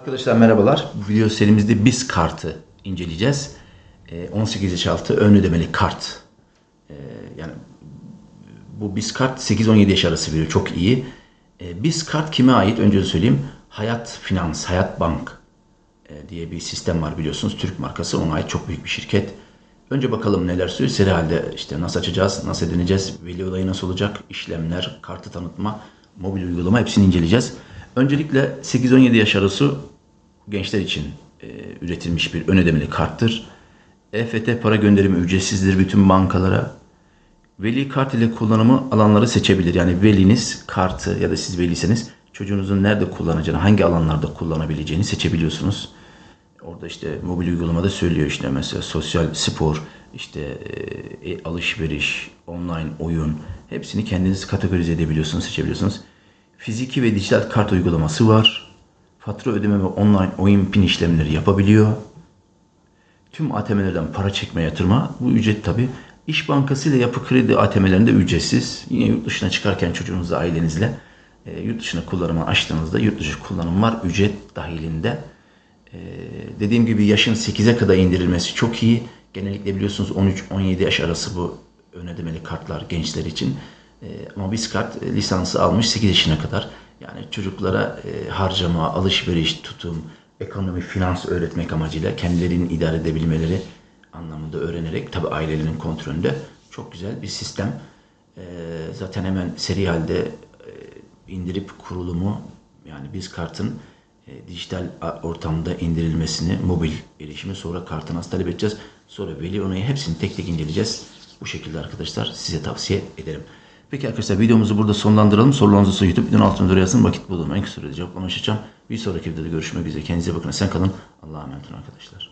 Arkadaşlar merhabalar. Bu video serimizde BIS kartı inceleyeceğiz. Ee, 18 yaş altı ön ödemeli kart. Ee, yani bu BIS kart 8-17 yaş arası veriyor. Çok iyi. Ee, BIS kart kime ait? Önce söyleyeyim. Hayat Finans, Hayat Bank e, diye bir sistem var biliyorsunuz. Türk markası ona ait çok büyük bir şirket. Önce bakalım neler söylüyor. Seri halde işte nasıl açacağız, nasıl edineceğiz, veli olayı nasıl olacak, işlemler, kartı tanıtma, mobil uygulama hepsini inceleyeceğiz. Öncelikle 8-17 yaş arası gençler için e, üretilmiş bir ön ödemeli karttır. EFT para gönderimi ücretsizdir bütün bankalara. Veli kart ile kullanımı alanları seçebilir. Yani veliniz kartı ya da siz veliseniz çocuğunuzun nerede kullanacağını, hangi alanlarda kullanabileceğini seçebiliyorsunuz. Orada işte mobil uygulamada söylüyor işte mesela sosyal spor, işte e, e, alışveriş, online oyun hepsini kendiniz kategorize edebiliyorsunuz, seçebiliyorsunuz. Fiziki ve dijital kart uygulaması var. Fatura ödeme ve online oyun pin işlemleri yapabiliyor. Tüm ATM'lerden para çekme yatırma bu ücret tabi. İş Bankası ile Yapı Kredi ATM'lerinde ücretsiz. Yine yurt dışına çıkarken çocuğunuzla ailenizle e, yurt dışına kullanımı açtığınızda yurt dışı kullanım var ücret dahilinde. E, dediğim gibi yaşın 8'e kadar indirilmesi çok iyi. Genellikle biliyorsunuz 13-17 yaş arası bu ön ödemeli kartlar gençler için. E, ama biz kart e, lisansı almış 8 yaşına kadar. Yani çocuklara e, harcama, alışveriş, tutum, ekonomi, finans öğretmek amacıyla kendilerinin idare edebilmeleri anlamında öğrenerek tabi ailelerinin kontrolünde çok güzel bir sistem. E, zaten hemen seri halde e, indirip kurulumu yani biz kartın e, dijital ortamda indirilmesini, mobil erişimi sonra kartı nasıl talep edeceğiz. Sonra veli onayı hepsini tek tek inceleyeceğiz. Bu şekilde arkadaşlar size tavsiye ederim. Peki arkadaşlar videomuzu burada sonlandıralım. Sorularınızı sonra YouTube videonun yazın. Vakit bulduğum en kısa sürede cevaplamaya çalışacağım. Bir sonraki videoda görüşmek üzere. Kendinize bakın. Sen kalın. Allah'a emanet olun arkadaşlar.